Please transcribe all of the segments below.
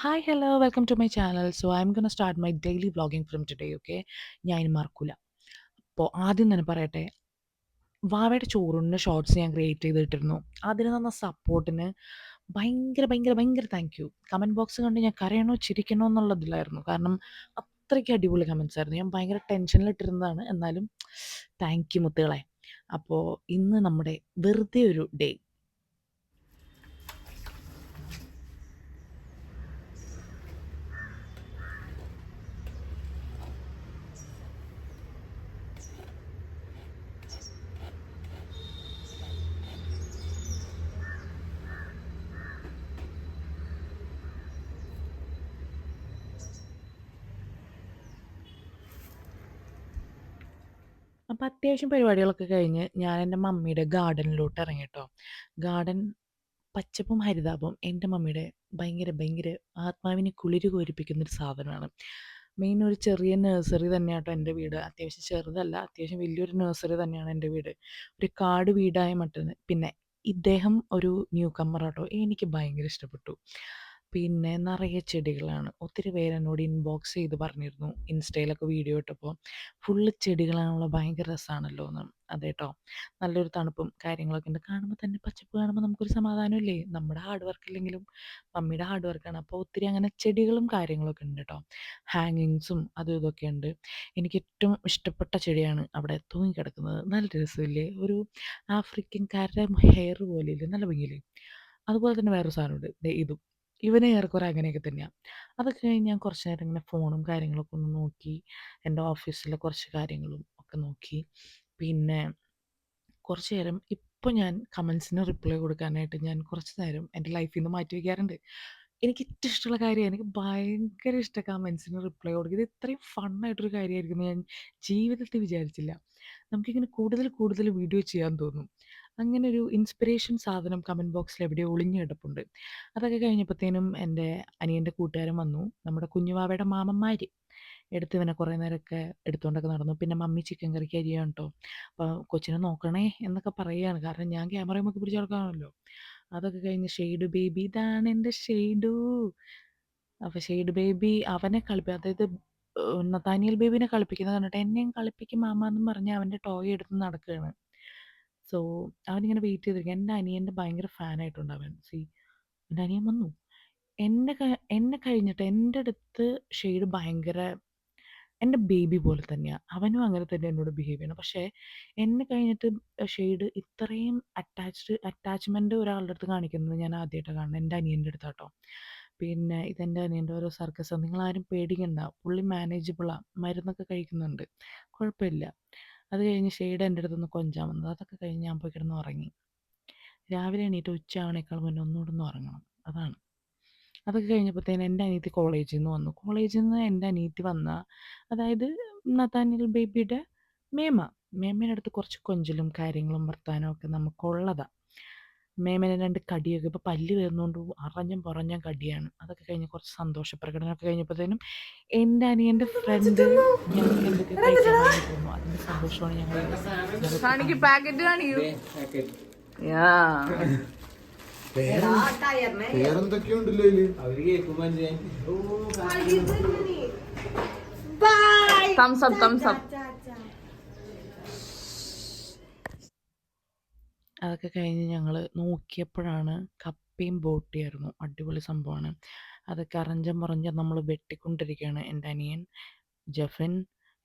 Hi hello welcome to my channel so I am gonna start my daily vlogging from today okay ഞാൻ ഇനി മറക്കില്ല അപ്പോൾ ആദ്യം തന്നെ പറയട്ടെ വാവയുടെ ചോറിന്റെ ഷോർട്സ് ഞാൻ ക്രിയേറ്റ് ചെയ്തിട്ടിരുന്നു. അതിന് തന്ന സപ്പോർട്ടിന് ഭയങ്കര ഭയങ്കര ഭയങ്കര താങ്ക് യു കമന്റ് ബോക്സ് കണ്ട് ഞാൻ കരയണോ ചിരിക്കണോ എന്നുള്ളതിലായിരുന്നു കാരണം അത്രയ്ക്ക് അടിപൊളി കമൻസ് ആയിരുന്നു. ഞാൻ ഭയങ്കര ടെൻഷനിലിട്ടിരുന്നതാണ് എന്നാലും താങ്ക് യു മുത്തുകളെ അപ്പോൾ ഇന്ന് നമ്മുടെ വെറുതെ ഒരു ഡേ അപ്പോൾ അത്യാവശ്യം പരിപാടികളൊക്കെ കഴിഞ്ഞ് ഞാൻ എന്റെ മമ്മിയുടെ ഗാർഡനിലോട്ട് ഇറങ്ങി കേട്ടോ ഗാർഡൻ പച്ചപ്പും ഹരിതാപവും എന്റെ മമ്മിയുടെ ഭയങ്കര ഭയങ്കര ആത്മാവിനെ കുളിര് കോരിപ്പിക്കുന്ന ഒരു സാധനമാണ്. മെയിൻ ഒരു ചെറിയ നഴ്സറി തന്നെയാട്ടോ എന്റെ വീട്. അത്യാവശ്യം ചെറുതല്ല അത്യാവശ്യം വലിയൊരു നഴ്സറി തന്നെയാണ് എന്റെ വീട്. ഒരു കാട് വീടായ മട്ടിന് പിന്നെ ഇദ്ദേഹം ഒരു ന്യൂ കമ്മറാട്ടോ എനിക്ക് ഭയങ്കര ഇഷ്ടപ്പെട്ടു. പിന്നെ നിറയെ ചെടികളാണ്. ഒത്തിരി പേര് എന്നോട് ഇൻബോക്സ് ചെയ്ത് പറഞ്ഞിരുന്നു. ഇൻസ്റ്റയിലൊക്കെ വീഡിയോ ഇട്ടപ്പോൾ ഫുള്ള് ചെടികളാണല്ലോ ഭയങ്കര രസമാണല്ലോ എന്ന്. അതേട്ടോ നല്ലൊരു തണുപ്പും കാര്യങ്ങളൊക്കെ ഉണ്ട്. കാണുമ്പോൾ തന്നെ പച്ചപ്പ് കാണുമ്പോൾ നമുക്കൊരു സമാധാനമില്ലേ? നമ്മുടെ ഹാർഡ് വർക്ക് ഇല്ലെങ്കിലും മമ്മിയുടെ ഹാർഡ് വർക്കാണ് അപ്പോൾ ഒത്തിരി അങ്ങനെ ചെടികളും കാര്യങ്ങളൊക്കെ ഉണ്ട് കേട്ടോ ഹാങ്ങിങ്സും അതും ഇതൊക്കെ ഉണ്ട്. എനിക്ക് ഏറ്റവും ഇഷ്ടപ്പെട്ട ചെടിയാണ് അവിടെ തൂങ്ങിക്കിടക്കുന്നത്. നല്ല രസമില്ലേ? ഒരു ആഫ്രിക്കൻകാരുടെ ഹെയർ പോലെ ഇല്ലേ നല്ല ഭംഗിയില്ലേ? അതുപോലെ തന്നെ വേറൊരു സാധനമുണ്ട്. ഇതും. ഇവന് ഏറെക്കുറെ അങ്ങനെയൊക്കെ തന്നെയാണ് അതൊക്കെ കഴിഞ്ഞ് ഞാൻ കുറച്ച് നേരം ഇങ്ങനെ ഫോണും കാര്യങ്ങളൊക്കെ ഒന്ന് നോക്കി എന്റെ ഓഫീസിലെ കുറച്ച് കാര്യങ്ങളും ഒക്കെ നോക്കി. പിന്നെ കുറച്ച് നേരം ഇപ്പോൾ ഞാൻ കമൻസിന് റിപ്ലൈ കൊടുക്കാനായിട്ട് ഞാൻ കുറച്ച് നേരം എന്റെ ലൈഫിൽ നിന്ന് മാറ്റി വയ്ക്കാറുണ്ട്. എനിക്ക് ഏറ്റവും ഇഷ്ടമുള്ള കാര്യം എനിക്ക് ഭയങ്കര ഇഷ്ടം കമൻസിന് റിപ്ലൈ കൊടുക്കുക ഇത് ഇത്രയും ഫണ്ണായിട്ടൊരു കാര്യമായിരിക്കും ഞാൻ ജീവിതത്തിൽ വിചാരിച്ചില്ല. നമുക്കിങ്ങനെ കൂടുതൽ കൂടുതൽ വീഡിയോ ചെയ്യാൻ തോന്നും. അങ്ങനെ ഒരു ഇൻസ്പിറേഷൻ സാധനം കമന്റ് ബോക്സിൽ എവിടെയോ ഒളിഞ്ഞു കിടപ്പുണ്ട് അതൊക്കെ കഴിഞ്ഞപ്പോഴത്തേനും എന്റെ അനിയന്റെ കൂട്ടുകാരൻ വന്നു. നമ്മുടെ കുഞ്ഞുവാവയുടെ മാമന്മാർ എടുത്ത് ഇവനെ കുറേ നേരമൊക്കെ എടുത്തുകൊണ്ടൊക്കെ നടന്നു. പിന്നെ മമ്മി ചിക്കൻ കറിക്ക് അരിയാണ് കേട്ടോ അപ്പോൾ കൊച്ചിനെ നോക്കണേ എന്നൊക്കെ പറയുകയാണ്. കാരണം ഞാൻ ക്യാമറയുമൊക്കെ പിടിച്ച് നടക്കാണല്ലോ. അതൊക്കെ കഴിഞ്ഞ് ഷെയ്ഡ് ബേബി ഇതാണ് എന്റെ ഷെയ്ഡു. അപ്പോൾ ഷെയ്ഡ് ബേബി അവനെ കളിപ്പി അതായത് നത്താനിയൽ ബേബിനെ കളിപ്പിക്കുന്നത് കണ്ടിട്ട് എന്നെയും കളിപ്പിക്കും മാമ എന്നും പറഞ്ഞ് അവന്റെ ടോയ് എടുത്ത് നടക്കുകയാണ്. സോ അവനിങ്ങനെ വെയിറ്റ് ചെയ്തിരിക്കും എന്റെ അനിയന്റെ ഭയങ്കര ഫാനായിട്ടുണ്ട് അവൻ സി എന്റെ അനിയൻ വന്നു. എന്നെ എന്നെ കഴിഞ്ഞിട്ട് എന്റെ അടുത്ത് ഷെയ്ഡ് ഭയങ്കര എന്റെ ബേബി പോലെ തന്നെയാണ് അവനും അങ്ങനെ തന്നെ എന്നോട് ബിഹേവ് ചെയ്യണം പക്ഷേ എന്നെ കഴിഞ്ഞിട്ട് ഷെയ്ഡ് ഇത്രയും അറ്റാച്ച്ഡ് അറ്റാച്ച്മെന്റ് ഒരാളുടെ അടുത്ത് കാണിക്കുന്നത് ഞാൻ ആദ്യമായിട്ടാണ് കാണുന്നത്. എന്റെ അനിയന്റെ അടുത്താട്ടോ പിന്നെ ഇതെന്റെ അനിയന്റെ ഓരോ സർക്കസ് നിങ്ങളാരും പേടിക്കണ്ട. പുള്ളി മാനേജബിളാണ് മരുന്നൊക്കെ കഴിക്കുന്നുണ്ട്. കുഴപ്പമില്ല. അത് കഴിഞ്ഞ് ഷെയ്ഡ് എന്റെ അടുത്തുനിന്ന് കൊഞ്ചാൻ വന്നത്. അതൊക്കെ കഴിഞ്ഞ് ഞാൻ പോയി കിടന്ന് ഉറങ്ങി. രാവിലെ എണീറ്റ് ഉച്ചയാവണേക്കാൾ മുന്നേ ഒന്നുകൂടെ ഒന്ന് ഉറങ്ങണം. അതാണ്. അതൊക്കെ കഴിഞ്ഞപ്പോഴത്തേന് എന്റെ അനിയത്തി കോളേജിൽ നിന്ന് വന്നു. കോളേജിൽ നിന്ന് എന്റെ അനിയത്തി വന്ന അതായത് നത്താനിൽ ബേബിയുടെ മേമ മേമേന്റെ അടുത്ത് കുറച്ച് കൊഞ്ചലും കാര്യങ്ങളും വർത്താനവും ഒക്കെ നമുക്കുള്ളതാണ് മേമനെ രണ്ട് കടിയൊക്കെ. ഇപ്പോൾ പല്ല് വരുന്നതുകൊണ്ട് അറഞ്ഞും പുറഞ്ഞും കടിയാണ്. അതൊക്കെ കഴിഞ്ഞ് കുറച്ച് സന്തോഷ പ്രകടനമൊക്കെ കഴിഞ്ഞപ്പോഴത്തേനും എന്റെ അനിയന്റെ ഫ്രണ്ട് ഞങ്ങൾക്ക് എന്തൊക്കെ കഴിക്കാൻ വാങ്ങി തന്നു അതിന്റെ സന്തോഷമാണ് ഞങ്ങൾ കാണിക്ക്. പാക്കറ്റ് കാണിക്കൂ വേറെന്തൊക്കെയുണ്ടല്ലോ ഇതിൽ തംസ് അപ്പ് തംസ് അപ്പ് അതൊക്കെ കഴിഞ്ഞ് ഞങ്ങൾ നോക്കിയപ്പോഴാണ് കപ്പയും ബോട്ടിയായിരുന്നു. അടിപൊളി സംഭവമാണ്. അതൊക്കെ അറഞ്ചം പുറഞ്ചം നമ്മൾ വെട്ടിക്കൊണ്ടിരിക്കുകയാണ്. എന്റെ അനിയൻ ജഫൻ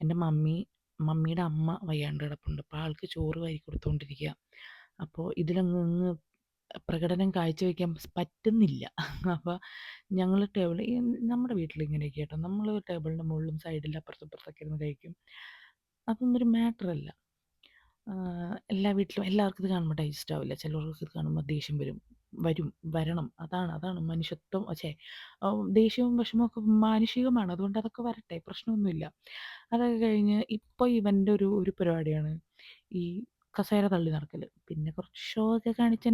എന്റെ മമ്മി മമ്മിയുടെ അമ്മ വയ്യാണ്ട് കിടപ്പുണ്ട്. അപ്പോൾ ആൾക്ക് ചോറ് വാരി കൊടുത്തുകൊണ്ടിരിക്കുക അപ്പോൾ ഇതിലങ്ങ് അങ്ങ് പ്രകടനം കാഴ്ചവെക്കാൻ പറ്റുന്നില്ല. അപ്പോൾ ഞങ്ങൾ ടേബിൾ നമ്മുടെ വീട്ടിൽ ഇങ്ങനെയൊക്കെയാട്ടോ. നമ്മൾ ടേബിളിന്റെ മുകളിലും സൈഡിലും അപ്പുറത്തും ഇപ്പുറത്തൊക്കെ ഇരുന്ന് കഴിക്കും. അതൊന്നും ഒരു മാറ്റർ അല്ല എല്ലാ വീട്ടിലും എല്ലാവർക്കും ഇത് കാണുമ്പോൾ ഡൈജസ്റ്റ് ആവില്ല. ചിലർക്ക് ഇത് കാണുമ്പോൾ ദേഷ്യം വരും. വരും വരണം. അതാണ് അതാണ് മനുഷ്യത്വം. അച്ഛേ ദേഷ്യവും വിഷമവും ഒക്കെ മാനുഷികമാണ്. അതുകൊണ്ട് അതൊക്കെ വരട്ടെ. പ്രശ്നമൊന്നുമില്ല. അതൊക്കെ കഴിഞ്ഞ് ഇപ്പോൾ ഇവന്റെ ഒരു ഒരു പരിപാടിയാണ് ഈ കസേര തള്ളി നടക്കൽ പിന്നെ കുറച്ച് ഷോ ഒക്കെ കാണിച്ച്